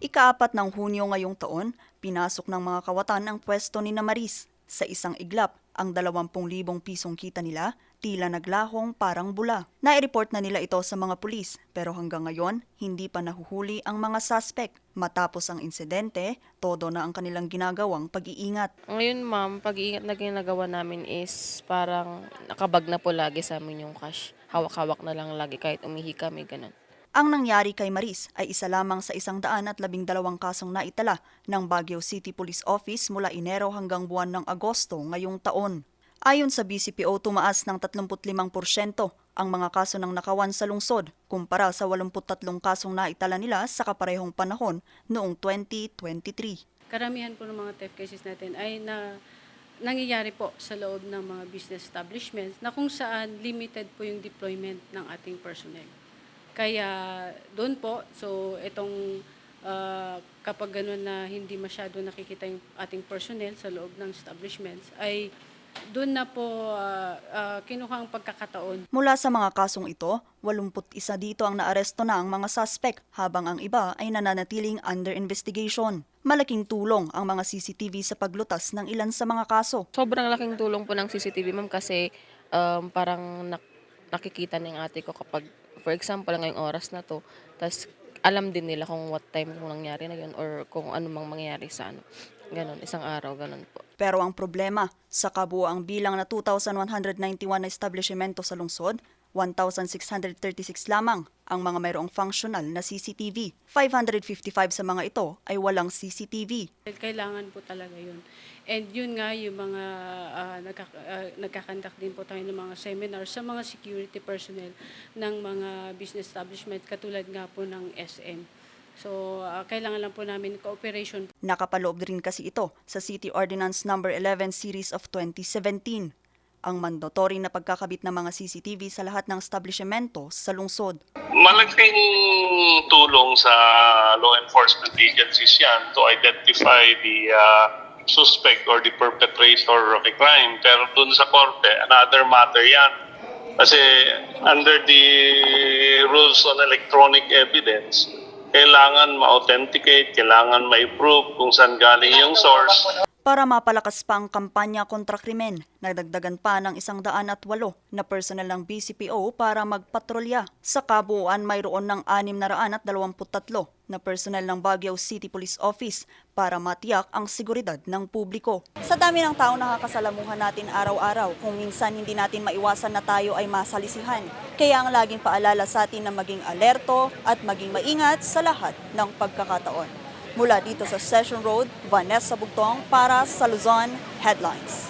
Ikaapat ng Hunyo ngayong taon, pinasok ng mga kawatan ang pwesto ni Namaris. Sa isang iglap, ang 20,000 pisong kita nila tila naglahong parang bula. Nai-report na nila ito sa mga pulis pero hanggang ngayon hindi pa nahuhuli ang mga suspect. Matapos ang insidente, todo na ang kanilang ginagawang pag-iingat. Ngayon ma'am, pag-iingat na ginagawa namin is parang nakabag na po lagi sa amin yung cash. Hawak-hawak na lang lagi kahit umihi kami, ganun. Ang nangyari kay Maris ay isa lamang sa isang daan at labing dalawang kasong naitala ng Baguio City Police Office mula Enero hanggang buwan ng Agosto ngayong taon. Ayon sa BCPO, tumaas ng 35% ang mga kaso ng nakawan sa lungsod kumpara sa 83 kasong naitala nila sa kaparehong panahon noong 2023. karamihan po ng mga theft cases natin ay na nangyayari po sa loob ng mga business establishments na kung saan limited po yung deployment ng ating personnel. Kaya doon po, so itong ah, kapag ganun na hindi masyado nakikita yung ating personnel sa loob ng establishments, ay doon na po ah, ah, kinuha ang pagkakataon Mula sa mga kasong ito, 81 dito ang naaresto na ang mga suspect habang ang iba ay nananatiling under investigation. Malaking tulong ang mga CCTV sa paglutas ng ilan sa mga kaso. Sobrang laking tulong po ng CCTV ma'am kasi um, parang nak- nakikita ng ate ko kapag, for example, ngayong oras na to, tas alam din nila kung what time kung nangyari na yun or kung ano mang mangyari sa ano. Ganon, isang araw, ganon po. Pero ang problema, sa kabuoang bilang na 2,191 na establishmento sa lungsod, 1,636 lamang ang mga mayroong functional na CCTV. 555 sa mga ito ay walang CCTV. Kailangan po talaga yun. And yun nga yung mga uh, nagkaka, ah, nagkakandak din po tayo ng mga seminars sa mga security personnel ng mga business establishment katulad nga po ng SM. So, ah, kailangan lang po namin cooperation Nakapaloob rin kasi ito sa City Ordinance No. 11 Series of 2017 ang mandatory na pagkakabit ng mga CCTV sa lahat ng establishmento sa lungsod. Malaking tulong sa law enforcement agencies yan to identify the uh, suspect or the perpetrator of a crime. Pero dun sa korte, another matter yan. Kasi under the rules on electronic evidence, kailangan ma-authenticate, kailangan ma-prove kung saan galing yung source. Para mapalakas pa ang kampanya kontra krimen, nagdagdagan pa ng isang daan at walo na personel ng BCPO para magpatrolya. Sa kabuuan mayroon ng anim na personel ng Baguio City Police Office para matiyak ang seguridad ng publiko. Sa dami ng tao nakakasalamuhan natin araw-araw, kung minsan hindi natin maiwasan na tayo ay masalisihan. Kaya ang laging paalala sa atin na maging alerto at maging maingat sa lahat ng pagkakataon. Mula dito sa Session Road, Vanessa Bugtong para sa Luzon Headlines.